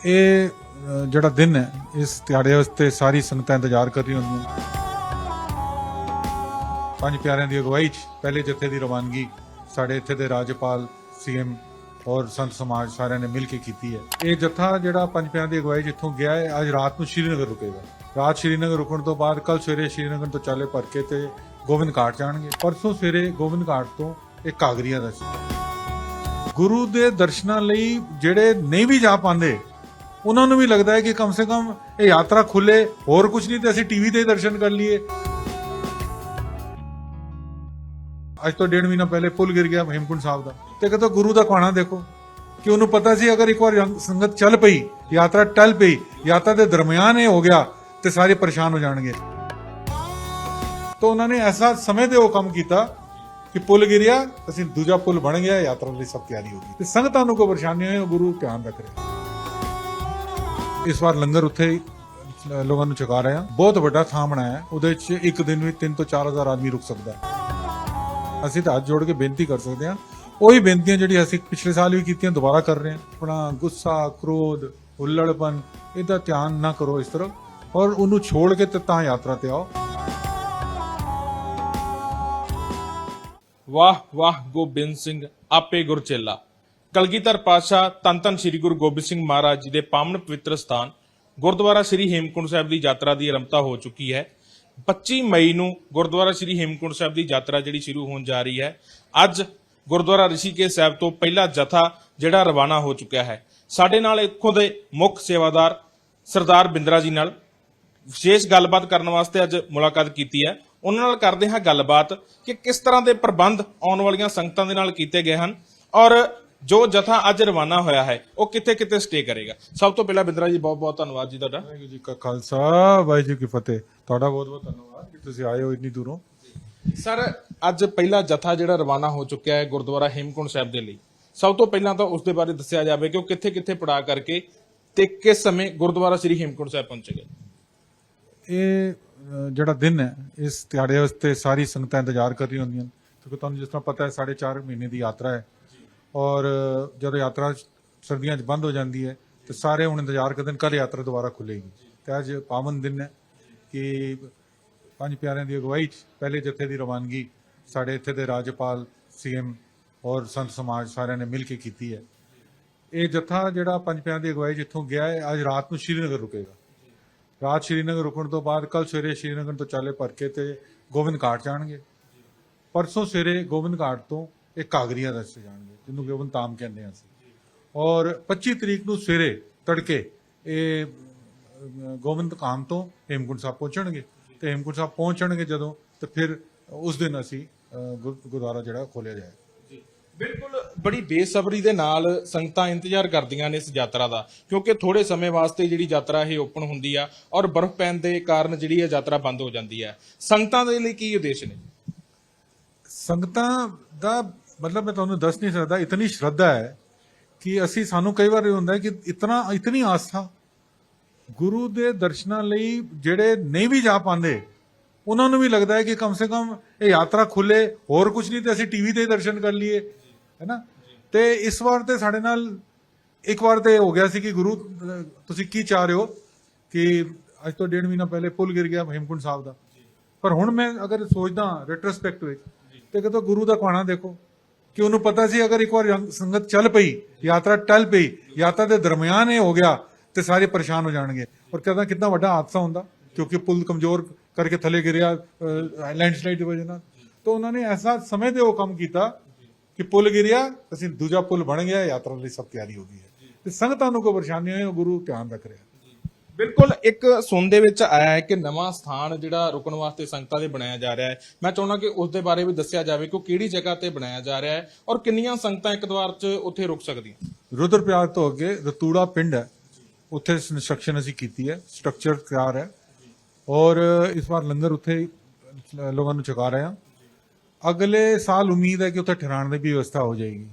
ਇਹ ਜਿਹੜਾ ਦਿਨ ਹੈ, ਇਸ ਦਿਹਾੜੇ ਵਾਸਤੇ ਸਾਰੀ ਸੰਗਤਾਂ ਇੰਤਜ਼ਾਰ ਕਰ ਰਹੀਆਂ ਹੁੰਦੀਆਂ। ਪੰਜ ਪਿਆਰਿਆਂ ਦੀ ਅਗਵਾਈ 'ਚ ਪਹਿਲੇ ਜਥੇ ਦੀ ਰਵਾਨਗੀ ਸਾਡੇ ਇੱਥੇ ਦੇ ਰਾਜਪਾਲ, ਸੀਐਮ ਔਰ ਸੰਤ ਸਮਾਜ ਸਾਰਿਆਂ ਨੇ ਮਿਲ ਕੇ ਕੀਤੀ ਹੈ। ਇਹ ਜਥਾ ਜਿਹੜਾ ਪੰਜ ਪਿਆਰਿਆਂ ਦੀ ਅਗਵਾਈ 'ਚ ਇੱਥੋਂ ਗਿਆ ਹੈ, ਅੱਜ ਰਾਤ ਨੂੰ ਸ਼੍ਰੀਨਗਰ ਰੁਕੇਗਾ। ਰਾਤ ਸ਼੍ਰੀਨਗਰ ਰੁਕਣ ਤੋਂ ਬਾਅਦ ਕੱਲ ਸਵੇਰੇ ਸ਼੍ਰੀਨਗਰ ਤੋਂ ਚਾਲੇ ਭਰ ਕੇ ਤੇ ਗੋਬਿੰਦ ਘਾਟ ਜਾਣਗੇ। ਪਰਸੋਂ ਸਵੇਰੇ ਗੋਬਿੰਦ ਘਾਟ ਤੋਂ ਇਹ ਕਾਗਰੀਆਂ ਦਾ ਸੀ। ਗੁਰੂ ਦੇ ਦਰਸ਼ਨਾਂ ਲਈ ਜਿਹੜੇ ਨਹੀਂ ਵੀ ਜਾ ਪਾਉਂਦੇ ਉਹਨਾਂ ਨੂੰ ਵੀ ਲੱਗਦਾ ਹੈ ਕਿ ਕਮ ਸੇ ਕਮ ਇਹ ਯਾਤਰਾ ਖੁੱਲੇ, ਹੋਰ ਕੁਝ ਨਹੀਂ ਤੇ ਅਸੀਂ ਟੀਵੀ ਤੇ ਹੀ ਦਰਸ਼ਨ ਕਰ ਲਈਏ। ਅੱਜ ਤੋਂ ਡੇਢ ਮਹੀਨਾ ਪਹਿਲੇ ਪੁੱਲ ਗਿਰ ਗਿਆ ਹੇਮਕੁੰਟ ਸਾਹਿਬ ਦਾ। ਤੇ ਕਹਤੋ ਗੁਰੂ ਦਾ ਕਾਣਾ ਦੇਖੋ, ਕਿ ਉਹਨੂੰ ਪਤਾ ਸੀ ਅਗਰ ਇੱਕ ਵਾਰ ਸੰਗਤ ਚੱਲ ਪਈ, ਯਾਤਰਾ ਟਲ ਪਈ, ਯਾਤਰਾ ਦੇ ਦਰਮਿਆਨ ਇਹ ਹੋ ਗਿਆ ਤੇ ਸਾਰੇ ਪਰੇਸ਼ਾਨ ਹੋ ਜਾਣਗੇ। ਤਾਂ ਉਹਨਾਂ ਨੇ ਐਸਾ ਸਮੇਂ ਤੇ ਉਹ ਕੰਮ ਕੀਤਾ ਕਿ ਪੁੱਲ ਗਿਰਿਆ, ਅਸੀਂ ਦੂਜਾ ਪੁੱਲ ਬਣ ਗਿਆ, ਯਾਤਰਾ ਲਈ ਸਭ ਤਿਆਰੀ ਹੋ ਗਈ। ਤੇ ਸੰਗਤਾਂ ਨੂੰ ਕੋਈ ਪਰੇਸ਼ਾਨੀ ਹੋਏ ਗੁਰੂ ਧਿਆਨ ਰੱਖ ਰਿਹਾ। ਇਸ ਵਾਰ ਲੰਗਰ ਉੱਥੇ ਲੋਕਾਂ ਨੂੰ ਛਕਾ ਰਹੇ ਆ ਬਹੁਤ ਵੱਡਾ ਥਾਂ ਬਣਾਇਆ ਹੈ। ਉਹਦੇ ਵਿੱਚ ਇੱਕ ਦਿਨ ਵਿੱਚ 3 ਤੋਂ 4000 ਆਦਮੀ ਰੁਕ ਸਕਦਾ ਹੈ। ਅਸੀਂ ਤਾਂ ਹੱਥ ਜੋੜ ਕੇ ਬੇਨਤੀ ਕਰ ਸਕਦੇ ਹਾਂ। ਉਹੀ ਬੇਨਤੀਆਂ ਜਿਹੜੀ ਅਸੀਂ ਪਿਛਲੇ ਸਾਲ ਵੀ ਕੀਤੀਆਂ, ਦੁਬਾਰਾ ਕਰ ਰਹੇ ਹਾਂ। ਆਪਣਾ ਗੁੱਸਾ, ਕ੍ਰੋਧ, ਹੁੱਲੜਪਨ, ਇਹਦਾ ਧਿਆਨ ਨਾ ਕਰੋ ਇਸ ਤਰ੍ਹਾਂ। ਔਰ ਉਹਨੂੰ ਛੋੜ ਕੇ ਤਾਂ ਯਾਤਰਾ ਤੇ ਆਓ। ਵਾਹ ਵਾਹ, ਗੋਬਿੰਦ ਸਿੰਘ, ਆਪੇ ਗੁਰਚੇਲਾ ਕਲਗੀਧਰ ਪਾਤਸ਼ਾਹ ਤਨ ਤਨ ਸ੍ਰੀ ਗੁਰੂ ਗੋਬਿੰਦ ਸਿੰਘ ਮਹਾਰਾਜ ਜੀ ਦੇ ਪਾਵਨ ਪਵਿੱਤਰ ਸਥਾਨ, ਗੁਰਦੁਆਰਾ ਸ੍ਰੀ ਹੇਮਕੁੰਟ ਸਾਹਿਬ ਦੀ ਯਾਤਰਾ ਦੀ ਆਰੰਭਤਾ ਹੋ ਚੁੱਕੀ ਹੈ। 25 ਮਈ ਨੂੰ ਗੁਰਦੁਆਰਾ ਸ੍ਰੀ ਹੇਮਕੁੰਟ ਸਾਹਿਬ ਦੀ ਯਾਤਰਾ ਜਿਹੜੀ ਸ਼ੁਰੂ ਹੋਣ ਜਾ ਰਹੀ ਹੈ। ਅੱਜ ਗੁਰਦੁਆਰਾ ਰਿਸ਼ੀਕੇਸ਼ ਸਾਹਿਬ ਤੋਂ ਪਹਿਲਾ ਜਥਾ ਜਿਹੜਾ ਰਵਾਨਾ ਹੋ ਚੁੱਕਿਆ ਹੈ। ਸਾਡੇ ਨਾਲ ਇੱਥੋਂ ਦੇ ਮੁੱਖ ਸੇਵਾਦਾਰ ਸਰਦਾਰ ਬਿੰਦਰਾ ਜੀ ਨਾਲ ਵਿਸ਼ੇਸ਼ ਗੱਲਬਾਤ ਕਰਨ ਵਾਸਤੇ ਅੱਜ ਮੁਲਾਕਾਤ ਕੀਤੀ ਹੈ। ਉਹਨਾਂ ਨਾਲ ਕਰਦੇ ਹਾਂ ਗੱਲਬਾਤ ਕਿ ਕਿਸ ਤਰ੍ਹਾਂ ਦੇ ਪ੍ਰਬੰਧ ਆਉਣ ਵਾਲੀਆਂ ਸੰਗਤਾਂ ਦੇ ਨਾਲ ਕੀਤੇ ਗਏ ਹਨ ਔਰ ਜੋ ਜਥਾ ਅੱਜ ਰਵਾਨਾ ਹੋਇਆ ਹੈ ਉਹ ਕਿੱਥੇ ਕਿੱਥੇ ਸਟੇ ਕਰੇਗਾ? ਸਭ ਤੋਂ ਪਹਿਲਾਂ ਬਿੰਦਰਾ ਜੀ ਬਹੁਤ ਬਹੁਤ ਧੰਨਵਾਦ ਜੀ ਤੁਹਾਡਾ। ਵਾਹਿਗੁਰੂ ਜੀ ਕਾ ਖਾਲਸਾ ਵਾਹਿਗੁਰੂ ਜੀ ਕੀ ਫਤਿਹ। ਤੁਹਾਡਾ ਬਹੁਤ ਬਹੁਤ ਧੰਨਵਾਦ ਕਿ ਤੁਸੀਂ ਆਏ ਹੋ ਇੰਨੀ ਦੂਰੋਂ। ਸਰ ਅੱਜ ਪਹਿਲਾ ਜਥਾ ਜਿਹੜਾ ਰਵਾਨਾ ਹੋ ਚੁੱਕਿਆ ਹੈ ਗੁਰਦੁਆਰਾ ਹੇਮਕੁੰਟ ਸਾਹਿਬ ਦੇ ਲਈ। ਸਭ ਤੋਂ ਪਹਿਲਾਂ ਤਾਂ ਉਸ ਦੇ ਬਾਰੇ ਦੱਸਿਆ ਜਾਵੇ ਕਿ ਉਹ ਕਿੱਥੇ ਕਿੱਥੇ ਪੜਾ ਕਰਕੇ ਤੇ ਕਿਸ ਸਮੇਂ ਗੁਰਦੁਆਰਾ ਸ੍ਰੀ ਹੇਮਕੁੰਟ ਸਾਹਿਬ ਪਹੁੰਚੇਗਾ ਇਹ ਜਿਹੜਾ ਦਿਨ ਹੈ ਇਸ ਦਿਹਾੜੇ ਵਾਸਤੇ ਸਾਰੀ ਸੰਗਤਾਂ ਇੰਤਜ਼ਾਰ ਕਰ ਰਹੀਆਂ ਹੁੰਦੀਆਂ ਕਿਉਂਕਿ ਤੁਹਾਨੂੰ ਜਿਸ ਤਰ੍ਹਾਂ ਪਤਾ ਹੈ 4.5 ਮਹੀਨੇ ਦੀ ਯਾਤਰਾ ਹੈ। ਔਰ ਜਦੋਂ ਯਾਤਰਾ ਸਰਦੀਆਂ 'ਚ ਬੰਦ ਹੋ ਜਾਂਦੀ ਹੈ, ਤੇ ਸਾਰੇ ਹੁਣ ਇੰਤਜ਼ਾਰ ਕਰਦੇ ਨੇ ਕੱਲ ਯਾਤਰਾ ਦੁਬਾਰਾ ਖੁੱਲੇਗੀ। ਤੇ ਅੱਜ ਪਾਵਨ ਦਿਨ ਹੈ ਕਿ ਪੰਜ ਪਿਆਰਿਆਂ ਦੀ ਅਗਵਾਈ 'ਚ ਪਹਿਲੇ ਜਥੇ ਦੀ ਰਵਾਨਗੀ ਸਾਡੇ ਇੱਥੇ ਦੇ ਰਾਜਪਾਲ, ਸੀਐਮ ਔਰ ਸੰਤ ਸਮਾਜ ਸਾਰਿਆਂ ਨੇ ਮਿਲ ਕੇ ਕੀਤੀ ਹੈ। ਇਹ ਜਥਾ ਜਿਹੜਾ ਪੰਜ ਪਿਆਰਿਆਂ ਦੀ ਅਗਵਾਈ ਜਿੱਥੋਂ ਗਿਆ ਹੈ, ਅੱਜ ਰਾਤ ਨੂੰ ਸ਼੍ਰੀਨਗਰ ਰੁਕੇਗਾ। ਰਾਤ ਸ਼੍ਰੀਨਗਰ ਰੁਕਣ ਤੋਂ ਬਾਅਦ ਕੱਲ ਸਵੇਰੇ ਸ਼੍ਰੀਨਗਰ ਤੋਂ ਚਾਲੇ ਭਰ ਕੇ ਤੇ ਗੋਬਿੰਦ ਘਾਟ ਜਾਣਗੇ। ਪਰਸੋਂ ਸਵੇਰੇ ਗੋਬਿੰਦ ਘਾਟ ਤੋਂ ਇਹ ਕਾਗਰੀਆਂ ਰਸਤੇ ਜਾਣਗੇ ਜਿਹਨੂੰ ਗੋਬਿੰਦ ਧਾਮ ਕਹਿੰਦੇ ਆ ਅਸੀਂ। ਔਰ 25 ਤਰੀਕ ਨੂੰ ਸਵੇਰੇ ਤੜਕੇ ਇਹ ਗੋਬਿੰਦ ਧਾਮ ਤੋਂ ਹੇਮਕੁੰਟ ਸਾਹਿਬ ਪਹੁੰਚਣਗੇ। ਤੇ ਹੇਮਕੁੰਟ ਸਾਹਿਬ ਪਹੁੰਚਣਗੇ ਜਦੋਂ ਤੇ ਫਿਰ ਉਸ ਦਿਨ ਅਸੀਂ ਗੁਰਦੁਆਰਾ ਜਿਹੜਾ ਖੋਲਿਆ ਜਾਏਗਾ। ਬਿਲਕੁਲ ਬੜੀ ਬੇਸਬਰੀ ਦੇ ਨਾਲ ਸੰਗਤਾਂ ਇੰਤਜ਼ਾਰ ਕਰਦੀਆਂ ਨੇ ਇਸ ਯਾਤਰਾ ਦਾ ਕਿਉਂਕਿ ਥੋੜੇ ਸਮੇਂ ਵਾਸਤੇ ਜਿਹੜੀ ਯਾਤਰਾ ਇਹ ਓਪਨ ਹੁੰਦੀ ਆ ਔਰ ਬਰਫ਼ ਪੈਣ ਦੇ ਕਾਰਨ ਜਿਹੜੀ ਇਹ ਯਾਤਰਾ ਬੰਦ ਹੋ ਜਾਂਦੀ ਹੈ ਸੰਗਤਾਂ ਦੇ ਲਈ ਕੀ ਉਦੇਸ਼ ਨੇ? ਸੰਗਤਾਂ ਦਾ ਮਤਲਬ ਮੈਂ ਤੁਹਾਨੂੰ ਦੱਸ ਨਹੀਂ ਸਕਦਾ, ਇਤਨੀ ਸ਼ਰਧਾ ਹੈ ਕਿ ਅਸੀਂ, ਸਾਨੂੰ ਕਈ ਵਾਰ ਇਹ ਹੁੰਦਾ ਕਿ ਇਤਨਾ, ਇਤਨੀ ਆਸਥਾ, ਗੁਰੂ ਦੇ ਦਰਸ਼ਨਾਂ ਲਈ ਜਿਹੜੇ ਨਹੀਂ ਵੀ ਜਾ ਪਾਉਂਦੇ, ਉਹਨਾਂ ਨੂੰ ਵੀ ਲੱਗਦਾ ਹੈ ਕਿ ਕਮ ਸੇ ਕਮ ਇਹ ਯਾਤਰਾ ਖੁੱਲੇ, ਹੋਰ ਕੁਝ ਨਹੀਂ ਤੇ ਅਸੀਂ ਟੀਵੀ ਤੇ ਹੀ ਦਰਸ਼ਨ ਕਰ ਲਈਏ ਹੈਨਾ ਤੇ ਇਸ ਵਾਰ ਤੇ ਸਾਡੇ ਨਾਲ, ਇੱਕ ਵਾਰ ਤੇ ਹੋ ਗਿਆ ਸੀ ਕਿ ਗੁਰੂ, ਤੁਸੀਂ ਕੀ ਚਾਹ ਰਹੇ ਹੋ ਕਿ ਅੱਜ ਤੋਂ ਡੇਢ ਮਹੀਨਾ ਪਹਿਲੇ ਪੁੱਲ ਗਿਰ ਗਿਆ ਹੇਮਕੁੰਟ ਸਾਹਿਬ ਦਾ। ਪਰ ਹੁਣ ਮੈਂ ਅਗਰ ਸੋਚਦਾ ਰੈਟਰੋਸਪੈਕਟ ਵਿੱਚ, ਤੇ ਕਹਤੋ ਗੁਰੂ ਦਾ ਕਾਣਾ ਦੇਖੋ। ਕਿ ਉਹਨੂੰ ਪਤਾ ਸੀ ਅਗਰ ਇੱਕ ਵਾਰ ਸੰਗਤ ਚੱਲ ਪਈ, ਯਾਤਰਾ ਟਲ ਪਈ, ਯਾਤਰਾ ਦੇ ਦਰਮਿਆਨ ਇਹ ਹੋ ਗਿਆ ਤੇ ਸਾਰੇ ਪਰੇਸ਼ਾਨ ਹੋ ਜਾਣਗੇ। ਔਰ ਕਹਿੰਦਾ ਕਿੰਨਾ ਵੱਡਾ ਹਾਦਸਾ ਹੁੰਦਾ, ਕਿਉਂਕਿ ਪੁਲ ਕਮਜ਼ੋਰ ਕਰਕੇ ਥੱਲੇ ਗਿਰਿਆ ਲੈਂਡਸਲਾਈਡ ਦੀ ਵਜ੍ਹਾ ਨਾਲ। ਤਾਂ ਉਹਨਾਂ ਨੇ ਐਸਾ ਸਮੇਂ ਤੇ ਉਹ ਕੰਮ ਕੀਤਾ ਕਿ ਪੁਲ ਗਿਰਿਆ, ਅਸੀਂ ਦੂਜਾ ਪੁਲ ਬਣ ਗਿਆ, ਯਾਤਰਾ ਲਈ ਸਭ ਤਿਆਰੀ ਹੋ ਗਈ ਹੈ। ਤੇ ਸੰਗਤਾਂ ਨੂੰ ਕੋਈ ਪਰੇਸ਼ਾਨੀ ਹੋਏ ਉਹ ਗੁਰੂ ਧਿਆਨ ਰੱਖ ਰਿਹਾ। ਬਿਲਕੁਲ, ਇੱਕ ਸੁਣ ਦੇ ਵਿੱਚ ਆਇਆ ਹੈ ਕਿ ਨਵਾਂ ਸਥਾਨ ਜਿਹੜਾ ਰੁਕਣ ਵਾਸਤੇ ਸੰਗਤਾਂ ਦੇ ਬਣਾਇਆ ਜਾ ਰਿਹਾ ਹੈ। ਮੈਂ ਚਾਹੁੰਦਾ ਕਿ ਉਸ ਦੇ ਬਾਰੇ ਵੀ ਦੱਸਿਆ ਜਾਵੇ ਕਿ ਉਹ ਕਿਹੜੀ ਜਗ੍ਹਾ ਤੇ ਬਣਾਇਆ ਜਾ ਰਿਹਾ ਹੈ ਔਰ ਕਿੰਨੀਆਂ ਸੰਗਤਾਂ ਇੱਕ ਵਾਰ 'ਚ ਉੱਥੇ ਰੁਕ ਸਕਦੀਆਂ? ਰੁਦਰਪ੍ਰਯਾਗ ਤੋਂ ਅੱਗੇ ਰਤੂੜਾ ਪਿੰਡ ਹੈ। ਉੱਥੇ ਕੰਸਟਰਕਸ਼ਨ ਅਸੀਂ ਕੀਤੀ ਹੈ ਸਟਰਕਚਰ ਤਿਆਰ ਹੈ। ਔਰ ਇਸ ਵਾਰ ਲੰਗਰ ਉੱਥੇ ਲੋਕਾਂ ਨੂੰ ਛਕਾ ਰਹੇ ਹਾਂ। ਅਗਲੇ ਸਾਲ ਉਮੀਦ ਹੈ ਕਿ ਉੱਥੇ ਠਹਿਰਾਣ ਦੀ ਵੀ ਵਿਵਸਥਾ ਹੋ ਜਾਏਗੀ।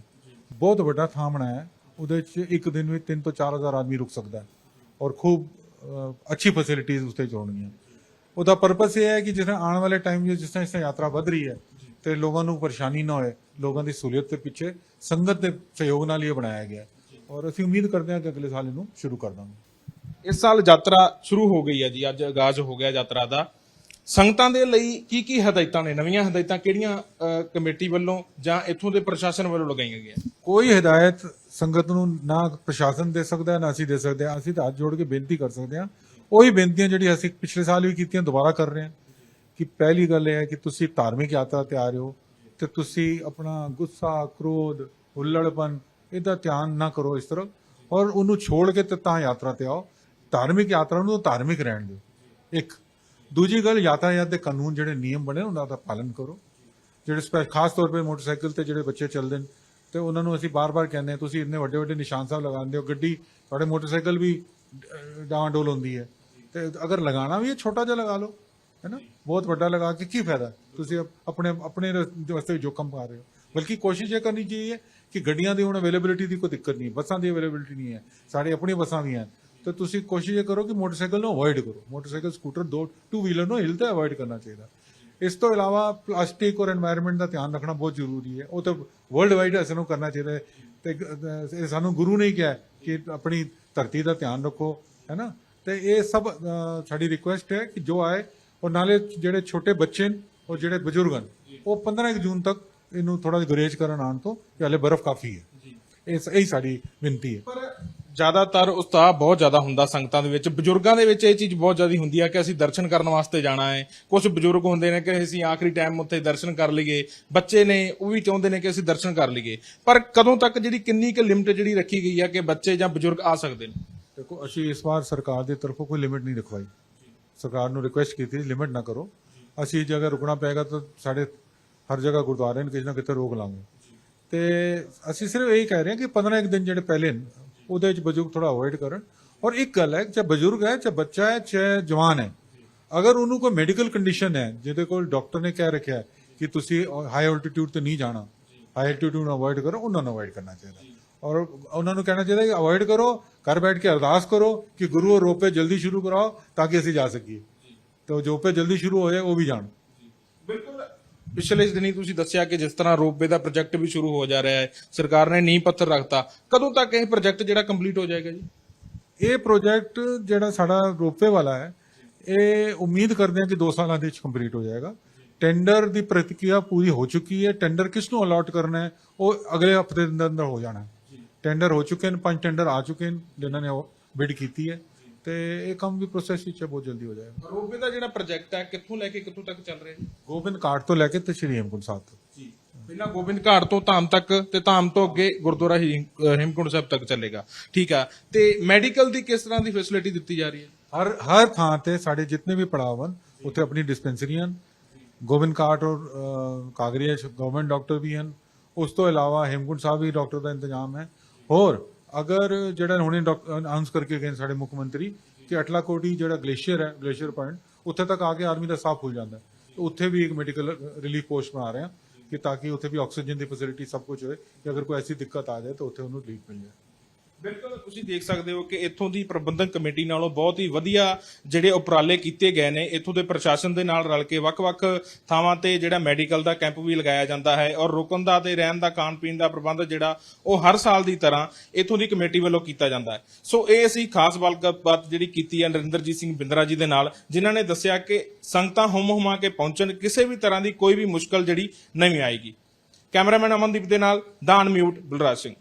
ਬਹੁਤ ਵੱਡਾ ਥਾਂ ਬਣਾਇਆ ਹੈ। ਉਹਦੇ 'ਚ ਇੱਕ ਦਿਨ ਵਿੱਚ 3 ਤੋਂ 4000 ਆਦਮੀ ਰੁਕ ਸਕਦਾ ਹੈ। ਔਰ ਖੂਬ ਅੱਛੀ ਫੈਸਿਲਿਟੀਜ਼ ਉੱਥੇ ਹੋਣਗੀਆਂ। ਉਹਦਾ ਪਰਪਸ ਇਹ ਹੈ ਕਿ ਜਿਸ ਤਰ੍ਹਾਂ ਆਉਣ ਵਾਲੇ ਟਾਈਮ ਜਿਸ ਤਰ੍ਹਾਂ ਇਸ ਤਰ੍ਹਾਂ ਯਾਤਰਾ ਵਧ ਰਹੀ ਹੈ ਤੇ ਲੋਕਾਂ ਨੂੰ ਪਰੇਸ਼ਾਨੀ ਨਾ ਹੋਏ ਲੋਕਾਂ ਦੀ ਸਹੂਲੀਅਤ ਦੇ ਪਿੱਛੇ ਸੰਗਤ ਦੇ ਸਹਿਯੋਗ ਨਾਲ ਇਹ ਬਣਾਇਆ ਗਿਆ। ਔਰ ਅਸੀਂ ਉਮੀਦ ਕਰਦੇ ਹਾਂ ਕਿ ਅਗਲੇ ਸਾਲ ਇਹਨੂੰ ਸ਼ੁਰੂ ਕਰ ਦਾਂਗੇ। ਇਸ ਸਾਲ ਯਾਤਰਾ ਸ਼ੁਰੂ ਹੋ ਗਈ ਹੈ ਜੀ ਅੱਜ ਆਗਾਜ਼ ਹੋ ਗਿਆ ਯਾਤਰਾ ਦਾ। ਸੰਗਤਾਂ ਦੇ ਲਈ ਕੀ ਕੀ ਹਦਾਇਤਾਂ ਨੇ? ਨਵੀਆਂ ਹਦਾਇਤਾਂ ਕਿਹੜੀਆਂ ਕਮੇਟੀ ਵੱਲੋਂ ਜਾਂ ਇੱਥੋਂ ਦੇ ਪ੍ਰਸ਼ਾਸਨ ਵੱਲੋਂ ਲਗਾਈਆਂ ਗਈਆਂ? ਕੋਈ ਹਦਾਇਤ ਸੰਗਤ ਨੂੰ ਨਾ ਪ੍ਰਸ਼ਾਸਨ ਦੇ ਸਕਦਾ ਨਾ ਅਸੀਂ ਦੇ ਸਕਦੇ ਹਾਂ ਅਸੀਂ ਤਾਂ ਹੱਥ ਜੋੜ ਕੇ ਬੇਨਤੀ ਕਰ ਸਕਦੇ ਹਾਂ ਉਹੀ ਬੇਨਤੀਆਂ ਜਿਹੜੀਆਂ ਅਸੀਂ ਪਿਛਲੇ ਸਾਲ ਵੀ ਕੀਤੀਆਂ, ਦੁਬਾਰਾ ਕਰ ਰਹੇ ਹਾਂ ਕਿ ਪਹਿਲੀ ਗੱਲ ਇਹ ਹੈ ਕਿ ਤੁਸੀਂ ਧਾਰਮਿਕ ਯਾਤਰਾ ਤੇ ਆ ਰਹੇ ਹੋ ਤੇ ਤੁਸੀਂ ਆਪਣਾ ਗੁੱਸਾ, ਕ੍ਰੋਧ, ਹੁੱਲੜਪਨ ਇਹਦਾ ਧਿਆਨ ਨਾ ਕਰੋ ਇਸ ਤਰ੍ਹਾਂ। ਔਰ ਉਹਨੂੰ ਛੋੜ ਕੇ ਤੇ ਤਾਂ ਯਾਤਰਾ ਤੇ ਆਓ। ਧਾਰਮਿਕ ਯਾਤਰਾ ਨੂੰ ਧਾਰਮਿਕ ਰਹਿਣ ਦਿਓ। ਇੱਕ ਦੂਜੀ ਗੱਲ, ਯਾਤਾਯਾਤ ਦੇ ਕਾਨੂੰਨ ਜਿਹੜੇ ਨਿਯਮ ਬਣੇ, ਉਹਨਾਂ ਦਾ ਪਾਲਨ ਕਰੋ। ਜਿਹੜੇ ਸਪੈ, ਖਾਸ ਤੌਰ ਤੇ ਮੋਟਰਸਾਈਕਲ ਤੇ ਜਿਹੜੇ ਬੱਚੇ ਚੱਲਦੇ ਨੇ, ਤੇ ਉਹਨਾਂ ਨੂੰ ਅਸੀਂ ਬਾਰ-ਬਾਰ ਕਹਿੰਦੇ ਹਾਂ, ਤੁਸੀਂ ਇੰਨੇ ਵੱਡੇ ਵੱਡੇ ਨਿਸ਼ਾਨ ਸਾਹਿਬ ਲਗਾਉਂਦੇ ਹੋ, ਗੱਡੀ, ਤੁਹਾਡੇ ਮੋਟਰਸਾਈਕਲ ਵੀ ਡਾਂ ਡੋਲ ਹੁੰਦੀ ਹੈ। ਤੇ ਅਗਰ ਲਗਾਉਣਾ ਵੀ ਹੈ, ਛੋਟਾ ਜਿਹਾ ਲਗਾ ਲਓ, ਹੈ ਨਾ? ਬਹੁਤ ਵੱਡਾ ਲਗਾ ਕੇ ਕੀ ਫਾਇਦਾ? ਤੁਸੀਂ ਆਪਣੇ ਆਪਣੇ ਵਾਸਤੇ ਜੋਖਮ ਪਾ ਰਹੇ ਹੋ। ਬਲਕਿ ਕੋਸ਼ਿਸ਼ ਇਹ ਕਰਨੀ ਚਾਹੀਏ ਕਿ ਗੱਡੀਆਂ ਦੀ ਹੁਣ ਅਵੇਲੇਬਿਲਿਟੀ ਦੀ ਕੋਈ ਦਿੱਕਤ ਨਹੀਂ ਬੱਸਾਂ ਦੀ ਅਵੇਲੇਬਿਲਿਟੀ ਨਹੀਂ ਹੈ। ਸਾਡੇ ਆਪਣੀ ਬੱਸਾਂ ਵੀ ਹਨ। ਤੇ ਤੁਸੀਂ ਕੋਸ਼ਿਸ਼ ਇਹ ਕਰੋ ਕਿ ਮੋਟਰਸਾਈਕਲ ਨੂੰ ਅਵੋਇਡ ਕਰੋ। ਮੋਟਰਸਾਈਕਲ ਸਕੂਟਰ ਦੋ ਟੂ ਵੀਲਰ ਨੂੰ ਹਿਲ ਤੇ ਅਵੋਇਡ ਕਰਨਾ ਚਾਹੀਦਾ। ਇਸ ਤੋਂ ਇਲਾਵਾ ਪਲਾਸਟਿਕ ਔਰ এনवायरमेंट ਦਾ ਧਿਆਨ ਰੱਖਣਾ ਬਹੁਤ ਜ਼ਰੂਰੀ ਹੈ। ਉਹ ਤਾਂ ਵਰਲਡ ਵਾਈਡ ਅਸਰ ਨੂੰ ਕਰਨਾ ਚਾਹੀਦਾ ਤੇ ਸਾਨੂੰ ਗੁਰੂ ਨੇ ਕਿਹਾ ਕਿ ਆਪਣੀ ਧਰਤੀ ਦਾ ਧਿਆਨ ਰੱਖੋ ਹੈ ਨਾ? ਤੇ ਇਹ ਸਭ ਸਾਡੀ ਰਿਕੁਐਸਟ ਹੈ ਕਿ ਜੋ ਆਏ ਔਰ ਨਾਲੇ ਜਿਹੜੇ ਛੋਟੇ ਬੱਚੇ ਨੇ ਔਰ ਜਿਹੜੇ ਬਜ਼ੁਰਗ ਹਨ ਉਹ 15 ਜੂਨ ਤੱਕ ਇਹਨੂੰ ਥੋੜਾ ਗੁਰੇਜ ਕਰਨ ਆਣ ਤੋਂ ਕਿ ਹਲੇ ਬਰਫ਼ ਕਾਫੀ ਹੈ। ਇਹ ਇਹ ਸਾਡੀ ਬੇਨਤੀ ਹੈ। ਜ਼ਿਆਦਾਤਰ ਉਤਸ਼ਾਹ ਬਹੁਤ ਜ਼ਿਆਦਾ ਹੁੰਦਾ ਸੰਗਤਾਂ ਦੇ ਵਿੱਚ। ਬਜ਼ੁਰਗਾਂ ਦੇ ਵਿੱਚ ਇਹ ਚੀਜ਼ ਬਹੁਤ ਜ਼ਿਆਦਾ ਹੁੰਦੀ ਆ ਕਿ ਅਸੀਂ ਦਰਸ਼ਨ ਕਰਨ ਵਾਸਤੇ ਜਾਣਾ ਹੈ। ਕੁਝ ਬਜ਼ੁਰਗ ਹੁੰਦੇ ਨੇ ਕਿ ਅਸੀਂ ਆਖਰੀ ਟਾਈਮ ਉੱਤੇ ਦਰਸ਼ਨ ਕਰ ਲਈਏ। ਬੱਚੇ ਨੇ, ਉਹ ਵੀ ਚਾਹੁੰਦੇ ਨੇ ਕਿ ਅਸੀਂ ਦਰਸ਼ਨ ਕਰ ਲਈਏ। ਪਰ ਕਦੋਂ ਤੱਕ ਜਿਹੜੀ ਕਿੰਨੀ ਕੁ ਲਿਮਟ ਜਿਹੜੀ ਰੱਖੀ ਗਈ ਆ ਕਿ ਬੱਚੇ ਜਾਂ ਬਜ਼ੁਰਗ ਆ ਸਕਦੇ ਨੇ? ਦੇਖੋ, ਅਸੀਂ ਇਸ ਵਾਰ ਸਰਕਾਰ ਦੀ ਤਰਫੋਂ ਕੋਈ ਲਿਮਿਟ ਨਹੀਂ ਰਖਵਾਈ। ਸਰਕਾਰ ਨੂੰ ਰਿਕੁਐਸਟ ਕੀਤੀ ਲਿਮਿਟ ਨਾ ਕਰੋ। ਅਸੀਂ ਜਗ੍ਹਾ ਰੁਕਣਾ ਪਏਗਾ ਤਾਂ ਸਾਡੇ ਹਰ ਜਗ੍ਹਾ ਗੁਰਦੁਆਰੇ ਨੇ ਕਿਸੇ ਨਾ ਕਿਤੇ ਰੋਕ ਲਾਂਗੇ। ਤੇ ਅਸੀਂ ਸਿਰਫ ਇਹੀ ਕਹਿ ਰਹੇ ਹਾਂ ਕਿ 15 ਇੱਕ ਦਿਨ ਜਿਹੜੇ ਪਹਿਲੇ ਨੇ ਉਹਦੇ ਵਿੱਚ ਬਜ਼ੁਰਗ ਥੋੜਾ ਅਵੋਇਡ ਕਰਨ। ਔਰ ਇੱਕ ਗੱਲ ਹੈ, ਚਾਹੇ ਬਜ਼ੁਰਗ ਹੈ, ਚਾਹੇ ਬੱਚਾ ਹੈ, ਚਾਹੇ ਜਵਾਨ ਹੈ, ਅਗਰ ਉਹਨੂੰ ਕੋਈ ਮੈਡੀਕਲ ਕੰਡੀਸ਼ਨ ਹੈ, ਜਿਹਦੇ ਕੋਲ ਡਾਕਟਰ ਨੇ ਕਹਿ ਰੱਖਿਆ ਕਿ ਤੁਸੀਂ ਹਾਈ ਆਲਟੀਟਿਊਡ ਤੇ ਨਹੀਂ ਜਾਣਾ ਹਾਈ ਆਲਟੀਟਿਊਡ ਨੂੰ ਅਵੋਇਡ ਕਰੋ, ਉਹਨਾਂ ਨੂੰ ਅਵੋਇਡ ਕਰਨਾ ਚਾਹੀਦਾ। ਔਰ ਉਹਨਾਂ ਨੂੰ ਕਹਿਣਾ ਚਾਹੀਦਾ ਕਿ ਅਵੋਇਡ ਕਰੋ, ਘਰ ਬੈਠ ਕੇ ਅਰਦਾਸ ਕਰੋ ਕਿ ਗੁਰੂ ਰੋਪੇ ਜਲਦੀ ਸ਼ੁਰੂ ਕਰਾਓ ਤਾਂ ਕਿ ਅਸੀਂ ਜਾ ਸਕੀਏ। ਤਾਂ ਜੋ ਪੇ ਜਲਦੀ ਸ਼ੁਰੂ ਹੋ ਜਾਏ ਉਹ ਵੀ ਜਾਣ। ਬਿਲਕੁਲ ਪਿਛਲੇ ਦਿਨੀ ਤੁਸੀਂ ਦੱਸਿਆ ਕਿ ਜਿਸ ਤਰ੍ਹਾਂ ਰੋਪਵੇ ਦਾ ਪ੍ਰੋਜੈਕਟ ਵੀ ਸ਼ੁਰੂ ਹੋ ਜਾ ਰਿਹਾ ਹੈ ਸਰਕਾਰ ਨੇ ਨੀਂਹ ਪੱਥਰ ਰੱਖਤਾ। ਕਦੋਂ ਤੱਕ ਇਹ ਪ੍ਰੋਜੈਕਟ ਜਿਹੜਾ ਕੰਪਲੀਟ ਹੋ ਜਾਏਗਾ ਜੀ? ਇਹ ਪ੍ਰੋਜੈਕਟ ਜਿਹੜਾ ਸਾਡਾ ਰੋਪੇ ਵਾਲਾ ਹੈ ਇਹ ਉਮੀਦ ਕਰਦੇ ਹਾਂ ਕਿ 2 ਸਾਲਾਂ ਦੇ ਵਿੱਚ ਕੰਪਲੀਟ ਹੋ ਜਾਏਗਾ। ਟੈਂਡਰ ਦੀ ਪ੍ਰਕਿਰਿਆ ਪੂਰੀ ਹੋ ਚੁੱਕੀ ਹੈ। ਟੈਂਡਰ ਕਿਸ ਨੂੰ ਅਲਾਟ ਕਰਨਾ ਹੈ ਉਹ ਅਗਲੇ ਹਫ਼ਤੇ ਦੇ ਅੰਦਰ ਹੋ ਜਾਣਾ ਟੈਂਡਰ ਹੋ ਚੁੱਕੇ ਨੇ ਪੰਜ ਟੈਂਡਰ ਆ ਚੁੱਕੇ ਨੇ ਜਿਨ੍ਹਾਂ ਨੇ ਬਿਡ ਕੀਤੀ ਹੈ। ਤੇ ਇਹ ਕੰਮ ਵੀ ਪ੍ਰੋਸੈਸ ਵਿੱਚ ਹੈ, ਬਹੁਤ ਜਲਦੀ ਹੋ ਜਾਏਗਾ। ਰੋਪਵੇ ਦਾ ਜਿਹੜਾ ਪ੍ਰੋਜੈਕਟ ਹੈ ਕਿੱਥੋਂ ਲੈ ਕੇ ਕਿੱਥੋਂ ਤੱਕ ਚੱਲ ਰਿਹਾ ਹੈ? ਗੋਬਿੰਦ ਘਾਟ ਤੋਂ ਲੈ ਕੇ ਤੇ ਸ਼੍ਰੀ ਹੇਮਕੁੰਟ ਸਾਹਿਬ ਤੱਕ। ਜੀ। ਪਹਿਲਾਂ ਗੋਬਿੰਦ ਘਾਟ ਤੋਂ ਧਾਮ ਤੱਕ ਤੇ ਧਾਮ ਤੋਂ ਅੱਗੇ ਗੁਰਦੁਆਰਾ ਅਹ ਹੇਮਕੁੰਟ ਸਾਹਿਬ ਤੱਕ ਚੱਲੇਗਾ। ਠੀਕ ਆ। ਤੇ ਮੈਡੀਕਲ ਦੀ ਕਿਸ ਤਰ੍ਹਾਂ ਦੀ ਫੈਸਿਲਿਟੀ ਦਿੱਤੀ ਜਾ ਰਹੀ ਹੈ? ਹਰ ਹਰ ਥਾਂ ਤੇ ਸਾਡੇ ਜਿੰਨੇ ਵੀ ਪੜਾਵ ਹਨ ਉੱਥੇ ਆਪਣੀ ਡਿਸਪੈਂਸਰੀਆਂ ਹਨ। ਗੋਬਿੰਦ ਘਾਟ ਔਰ ਅ, ਕਾਗਰੀਆ ਗਵਰਨਮੈਂਟ ਡਾਕਟਰ ਵੀ ਹਨ। ਉਸ ਤੋਂ ਇਲਾਵਾ ਹੇਮਕੁੰਟ ਸਾਹਿਬ ਵੀ ਡਾਕਟਰ ਦਾ ਇੰਤਜ਼ਾਮ ਹੈ। ਹੋਰ ਅਗਰ ਜਿਹੜਾ ਹੁਣੇ ਅਨਾਉਂਸ ਕਰਕੇ ਗਏ ਨੇ ਸਾਡੇ ਮੁੱਖ ਮੰਤਰੀ ਕਿ ਅਟਲਾਕੋਟੀ ਜਿਹੜਾ ਗਲੇਸ਼ੀਅਰ ਹੈ, ਗਲੇਸ਼ੀਅਰ ਪੁਆਇੰਟ ਉੱਥੇ ਤੱਕ ਆ ਕੇ ਆਰਮੀ ਦਾ ਸਾਫ਼ ਫੁੱਲ ਜਾਂਦਾ। ਉੱਥੇ ਵੀ ਇੱਕ ਮੈਡੀਕਲ ਰਿਲੀਫ ਪੋਸਟ ਬਣਾ ਰਹੇ ਹਾਂ ਕਿ ਤਾਂ ਕਿ ਉੱਥੇ ਵੀ ਆਕਸੀਜਨ ਦੀ ਫੈਸਿਲਿਟੀ ਸਭ ਕੁਝ ਹੋਵੇ ਕਿ ਅਗਰ ਕੋਈ ਐਸੀ ਦਿੱਕਤ ਆ ਜਾਏ ਤਾਂ ਉੱਥੇ ਉਹਨੂੰ ਰਿਲੀਫ ਮਿਲ ਜਾਏ। ਬਿਲਕੁਲ, ਤੁਸੀਂ ਦੇਖ ਸਕਦੇ ਹੋ ਕਿ ਇੱਥੋਂ ਦੀ ਪ੍ਰਬੰਧਕ ਕਮੇਟੀ ਨਾਲੋਂ ਬਹੁਤ ਹੀ ਵਧੀਆ ਜਿਹੜੇ ਉਪਰਾਲੇ ਕੀਤੇ ਗਏ ਨੇ, ਇੱਥੋਂ ਦੇ ਪ੍ਰਸ਼ਾਸਨ ਦੇ ਨਾਲ ਰਲ ਕੇ ਵੱਖ-ਵੱਖ ਥਾਵਾਂ ਤੇ ਜਿਹੜਾ ਮੈਡੀਕਲ ਦਾ ਕੈਂਪ ਵੀ ਲਗਾਇਆ ਜਾਂਦਾ ਹੈ ਔਰ ਰੁਕਣ ਦਾ ਤੇ ਰਹਿਣ ਦਾ ਖਾਣ ਪੀਣ ਦਾ ਪ੍ਰਬੰਧ ਜਿਹੜਾ ਉਹ ਹਰ ਸਾਲ ਦੀ ਤਰ੍ਹਾਂ ਇੱਥੋਂ ਦੀ ਕਮੇਟੀ ਵੱਲੋਂ ਕੀਤਾ ਜਾਂਦਾ ਹੈ। ਸੋ ਇਹ ਅਸੀਂ ਖਾਸ ਗੱਲਬਾਤ ਜਿਹੜੀ ਕੀਤੀ ਹੈ ਨਰਿੰਦਰਜੀਤ ਸਿੰਘ ਬਿੰਦਰਾ ਜੀ ਦੇ ਨਾਲ, ਜਿਨ੍ਹਾਂ ਨੇ ਦੱਸਿਆ ਕਿ ਸੰਗਤਾਂ ਹੁਮ ਹੁਮਾ ਕੇ ਪਹੁੰਚਣ, ਕਿਸੇ ਵੀ ਤਰ੍ਹਾਂ ਦੀ ਕੋਈ ਵੀ ਮੁਸ਼ਕਲ ਜਿਹੜੀ ਨਹੀਂ ਆਏਗੀ। ਕੈਮਰਾਮੈਨ ਅਮਨਦੀਪ ਦੇ ਨਾਲ, ਦਾਨ ਮਿਊਟ, ਬਲਰਾਜ ਸਿੰਘ।